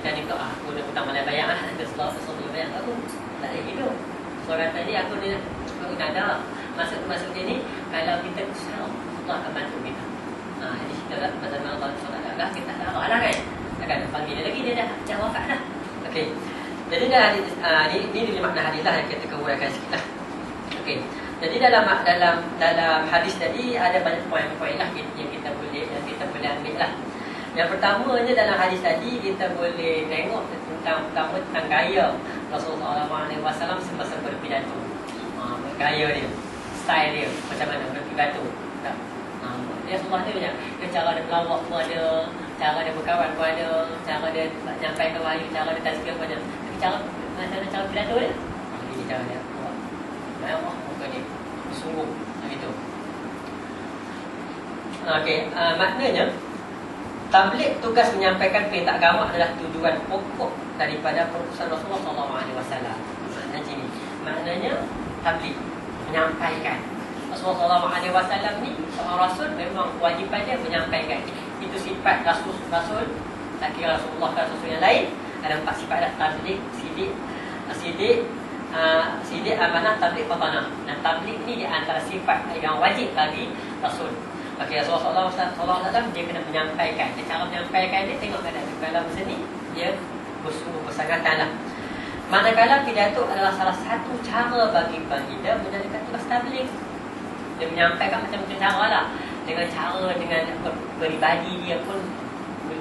kita ni kau ah, aku nak hutang malam bayar lah. Kita selalu sesuatu bayar aku. Tak ada gitu. Seorang tadi aku ni aku tak ada. Maksud dia ni kalau kita usaha Allah akan bantu kita. Ha, jadi kita lah masa Allah SWT dah kita tak ada lah kan. Akan panggil dia lagi dia dah jawab wafat dah. Okey. Jadi dah hadis, uh, ni, ni dia makna hadis lah yang kita keuraikan sikit lah. Okey. Jadi dalam dalam dalam hadis tadi ada banyak poin-poin lah yang kita boleh yang kita boleh ambil lah. Yang pertamanya dalam hadis tadi kita boleh tengok tentang pertama tentang gaya Rasulullah SAW semasa berpidato. Ha, gaya dia, style dia, macam mana berpidato. Ha, dia semua dia banyak. Dia cara dia pelawak pun ada, cara dia berkawan pun ada, cara dia menyampaikan wahyu, cara dia tazkir pun ada. Tapi cara macam cara pidato dia? Ha, ini cara dia. Mewah muka dia. Sungguh. Begitu. Okey, uh, maknanya Tablik tugas menyampaikan perintah agama adalah tujuan pokok daripada perutusan Rasulullah SAW. Maknanya ini. Maknanya tablik menyampaikan. Rasulullah SAW ni seorang Rasul memang kewajipan dia menyampaikan. Itu sifat Rasul Rasul. Tak kira Rasulullah ke Rasul yang lain. Ada empat sifat dah tablik, sidik, sidik, uh, sidik amanah, tablik, fatanah. Dan tablik ni di antara sifat yang wajib bagi Rasul. Okey, Rasulullah SAW dia kena menyampaikan. Dia cara menyampaikan dia tengok keadaan kalau macam ni dia bersungguh bersangatan lah. Manakala pidato adalah salah satu cara bagi baginda menjalankan tugas tabligh. Dia menyampaikan macam-macam cara lah. Dengan cara, dengan peribadi dia pun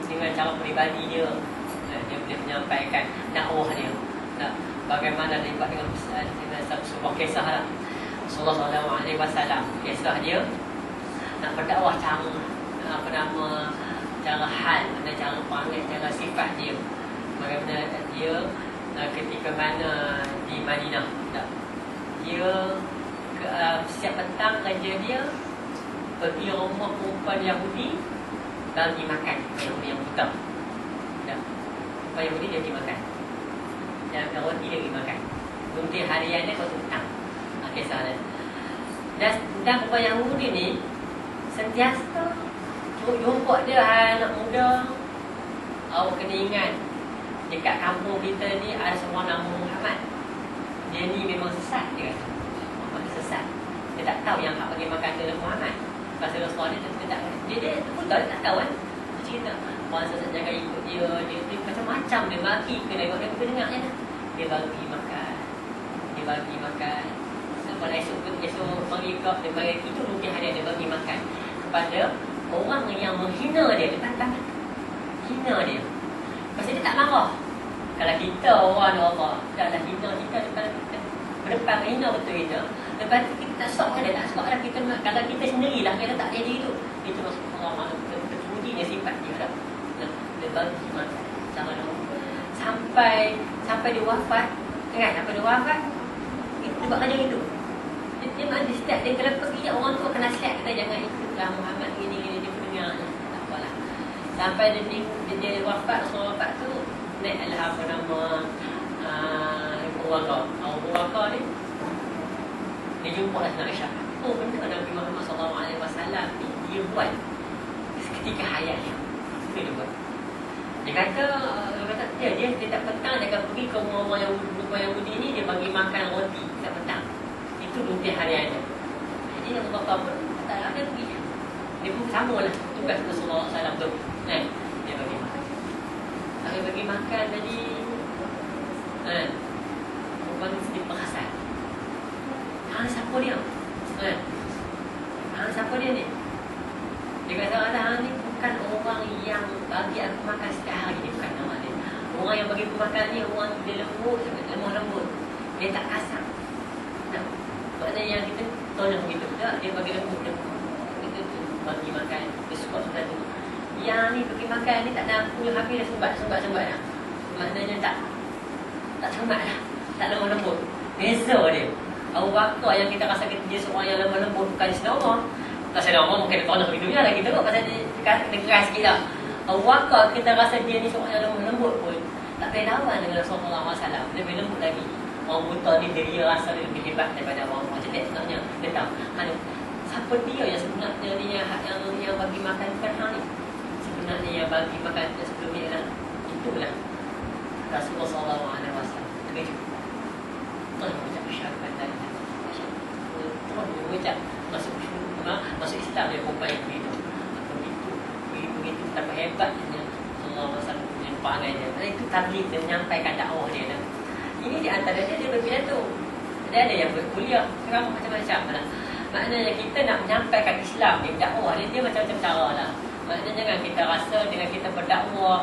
dengan cara peribadi dia eh, dia boleh menyampaikan dakwah dia. Nah, bagaimana dia buat dengan, dengan sebuah kisah lah. Rasulullah SAW kisah dia nak berdakwah cara apa nama cara hal mana cara panggil cara sifat dia. Bagaimana dia uh, ketika mana di Madinah tak dia ke, uh, siap petang kerja dia pergi rumah perempuan Yahudi bagi makan yang yang buta tak perempuan Yahudi dia pergi makan dan roti dia pergi makan Mungkin harian dia kau tutang Okay, salah dan, dan perempuan Yahudi ni sentiasa. Jumpa dia anak muda. Awak kena ingat dekat kampung kita ni ada seorang nama Muhammad. Dia ni memang sesat dia ni sesat. Dia tak tahu yang hak bagi makan dia Muhammad. Pasal Rasulullah dia, dia tak dia, dia, dia pun tak, tak tahu kan. Dia cerita orang sesat jangan ikut dia. Dia, dia macam-macam. Dia bagi kena tengok dia dengar je dia bagi makan. Dia bagi makan. Pada esok esok pagi kau dia bagi itu mungkin hari dia bagi makan kepada orang yang menghina dia depan-depan. Hina dia. Pasal dia tak marah. Kalau kita orang Allah, dah hina kita depan kita. Berdepan hina betul kita. Lepas tu kita tak sok dia, tak sok lah kita kalau kita sendirilah kita tak jadi itu. Itu maksud orang malu. Terpuji dia sifat dia dah. Dia bagi makan. Sama Sampai sampai dia wafat. Kan? Sampai dia wafat. Itu buat kerja itu. Dia, dia, dia, setiap dia kalau pergi orang tu akan nasihat kita jangan ikutlah Muhammad gini gini dia dengar tak apalah. Sampai dia ni dia, dia wafat so wafat tu naik lah apa nama uh, Ibu Waka. Ibu Waka ni dia jumpa lah Aisyah. Oh benda Nabi Muhammad SAW ni dia buat ketika hayat dia. Dia buat. Dia kata, dia kata dia, dia, dia tak petang dia akan pergi ke rumah-rumah yang rumah Yahudi ni dia bagi makan roti tak petang itu mungkin harian dia. Jadi yang Bakar pun tak ada pergi. Dia pun sama lah tugas Rasulullah SAW tu. Eh, dia bagi makan. Dia bagi makan tadi. Eh, perempuan ni sedih perasan. Hang siapa dia? Eh, hang siapa dia ni? Dia kata, ada hang ni bukan orang yang bagi aku makan setiap hari. Dia bukan nama dia. Orang yang bagi aku makan ni, orang dia lembut, lemah lembut. Dia tak kasar. Maknanya yang kita tolong begitu tak? Dia bagi lembut dia Kita bagi makan. Dia sudah tu. Yang ni bagi makan ni tak nak punya habis dah sembat sembat sembat lah Maknanya tak Tak sembat lah Tak lemah lembut Beza dia. Abu Bakar yang kita rasa kita dia seorang yang lemah lembut Bukan sedara Tak sedara mungkin dia tolong begitu je lah Kita tengok pasal dia, keras sikit lah. Abu Bakar kita rasa dia ni seorang yang lemah lembut pun Tak boleh lawan dengan Rasulullah SAW Lebih lembut lagi orang buta ni dia rasa dia lebih hebat daripada orang macam dia sebenarnya dia tahu. Mana siapa dia yang sebenarnya dia yang, yang, yang bagi makan kan hang ni? Sebenarnya yang bagi makan sebelum ni lah itulah. Rasulullah SAW Nabi tu Terus baca asyhadu an la ilaha illallah. Terus dia baca masuk ha? masuk Islam dia perempuan yang begitu. Begitu? Begitu, betapa hebatnya Allah Wasallam punya pandai dia. Itu tabligh dia menyampaikan dakwah dia dah. Ini di antara dia berpidato dia ada yang berkuliah kerana macam-macam lah maknanya kita nak menyampaikan Islam dia dakwah dia, dia macam-macam cara lah maknanya jangan kita rasa dengan kita berdakwah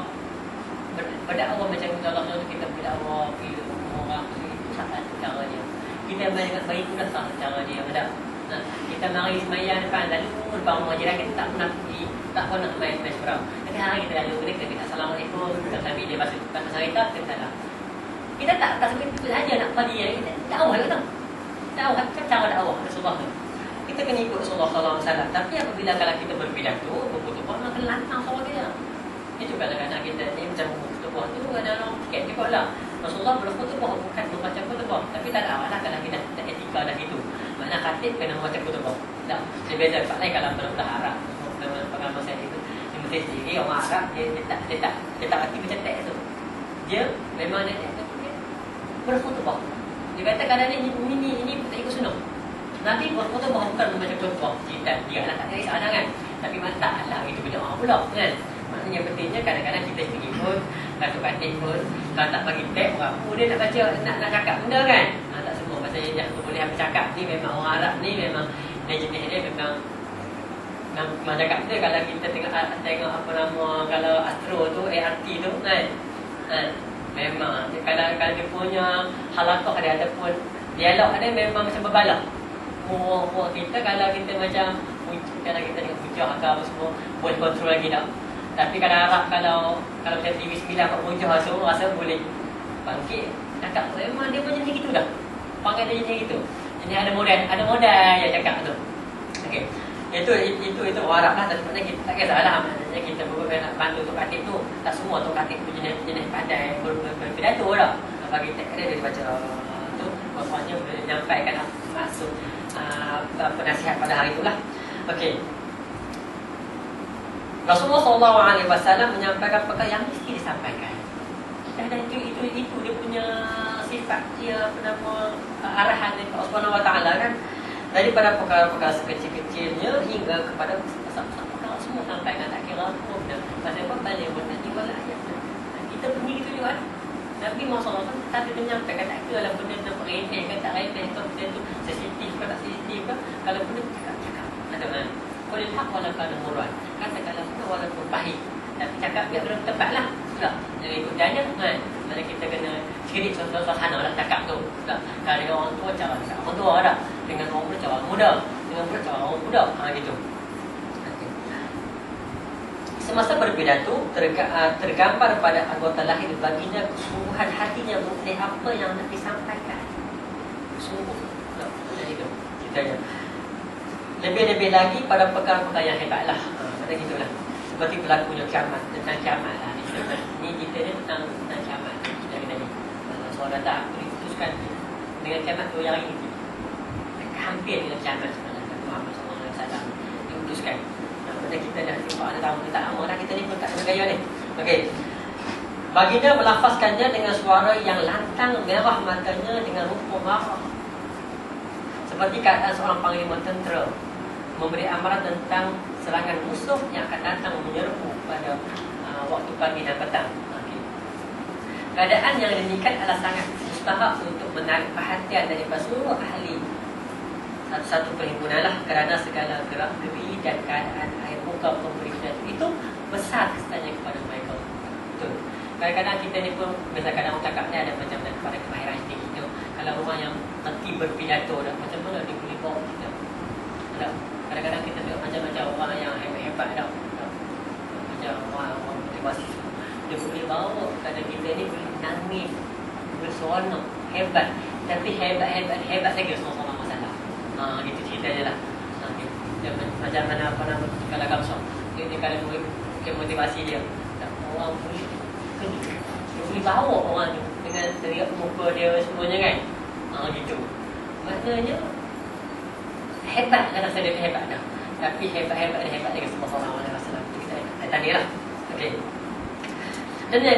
berdakwah macam Allah SWT kita berdakwah pilih orang itu salah satu cara dia kita banyak bagi kuda salah cara dia Nah, kita mari semayang depan lalu depan rumah jiran kita tak pernah pergi tak pernah main main seberang tapi hari kita lalu kita minta assalamualaikum kita sambil dia masuk pasal kita kita salah kita tak tak sampai itu saja nak pergi. Yang kita dakwah kita dakwah kan cara dakwah Rasulullah tu kita kena ikut Rasulullah sallallahu alaihi wasallam. Tapi apabila kalau kita berpidato berkutubuh maka lantang suara dia. Itu kadang-kadang kita ni macam berkutubuh tu ada orang sikit juga lah Rasulullah berkutubuh bukan berbaca kutubuh tapi tak ada lah kalau kita tak etika dah itu. Mana khatib kena baca kutubah tak dia beza tempat lain kalau benar-benar Arab pengalaman saya itu di Mesir sendiri. Orang Arab dia, dia tak dia tak dia tak hati macam teks tu. Dia memang dia, dia, dia berkhutbah. Dia kata kadang ni ini ini, ini tak ikut sunnah Nabi berkhutbah bukan membaca kutubah kita dia lah tak ada salah kan. Tapi mantap lah itu benda orang pula kan. Maknanya pentingnya kadang-kadang kita pergi pun kata batik pun. Kalau tak bagi teks orang pun dia nak baca nak nak cakap benda kan. Saya yang boleh bercakap ni memang orang Arab ni memang dia jenis dia memang memang cakap dia kalau kita tengok tengok apa nama kalau astro tu ART tu kan. Ha, memang kalau dia punya halakah dia ada pun dialog dia memang macam berbalak oh, kita kalau kita macam kalau kita tengok hujah ke apa semua boleh kontrol lagi tak tapi kalau Arab kalau kalau macam TV 9 kat hujah tu rasa boleh bangkit cakap memang dia macam gitu dah panggil dia macam itu. Jadi ada model, ada model yang cakap tu. Okey. Itu itu itu orang lah tapi sebenarnya kita tak kisahlah maknanya kita berusaha nak bantu tu katik tu. Tak semua tu katik tu jenis jenis pandai berpidato lah. Bagi tak ada dia baca tu maksudnya boleh nyampaikan lah masuk uh, penasihat pada hari itulah. Okey. Rasulullah SAW menyampaikan perkara yang mesti disampaikan. Dan itu, itu, itu dia punya sifat dia apa nama arahan dari Allah Subhanahu Wa Taala kan daripada perkara-perkara sekecil-kecilnya hingga kepada besar-besar perkara semua sampai kan tak kira apa benda. Pasal apa? Balik pun nanti wala ayat kita bunyi gitu juga Nabi Muhammad SAW tak ada menyampaikan tak kira lah benda tu remeh kan tak remeh ke benda tu. Sensitif ke tak sensitif ke. Kalau benda tu cakap-cakap ada kan kalau hak walaupun ada murad katakanlah benda walaupun pahit. Tapi cakap biar belum tepat lah. Tak jadi ikut dana kan? Mana kita kena kiri contoh suasana lah cakap tu. Tak kalau dengan orang tua cakap orang tua ada dengan orang cara muda dengan cara orang muda ha gitu Semasa berpidato, uh, tergambar pada anggota lahir baginya kesungguhan hatinya mengenai apa yang nak disampaikan. Sungguh. Tak, itu. Kita ya. Lebih-lebih lagi pada perkara-perkara yang hebatlah. Ha, macam gitulah. Seperti berlakunya kiamat. Tentang kiamat lah. Ini kita ni tentang, tentang kiamat. Ni. Soal datang, aku diputuskan dengan kiamat tu yang ini. Hampir dengan kiamat sebenarnya. Muhammad SAW. Diputuskan. Pada kita dah jumpa ada tahu kita lama dah kita ni pun tak kena gaya ni. Okey. Baginda melafazkannya dengan suara yang lantang merah matanya dengan rupa marah. Seperti keadaan seorang panglima tentera memberi amaran tentang serangan musuh yang akan datang menyerbu pada uh, waktu pagi dan petang. Okay. Keadaan yang demikian adalah sangat mustahak untuk menarik perhatian daripada seluruh ahli satu-satu perhimpunan lah kerana segala gerak geri dan keadaan air muka pemberian itu besar kesannya kepada mereka. Betul. Kadang-kadang kita ni pun biasa orang cakap ni ada macam mana kepada kemahiran kita. Kalau orang yang nanti berpidato dah macam mana dia boleh bawa kita. Kadang-kadang kita tengok macam-macam orang yang hebat-hebat. Macam orang-orang motivasi. Dia boleh bawa kadang kita ni boleh nangis. Berseronok. Hebat. Tapi hebat-hebat hebat sama-sama masalah. Ha, itu cerita je lah. Ha, dia, macam mana apa nama kalau kamsong. Dia, dia kalau boleh motivasi dia. Orang boleh dia boleh bawa orang tu dengan teriak muka dia semuanya kan. Ha, gitu. Maknanya hebat kan rasa dia hebat dah. Tapi hebat-hebat dia hebat dengan semua orang orang rasa lah. Tadi lah. Okey. Dan yang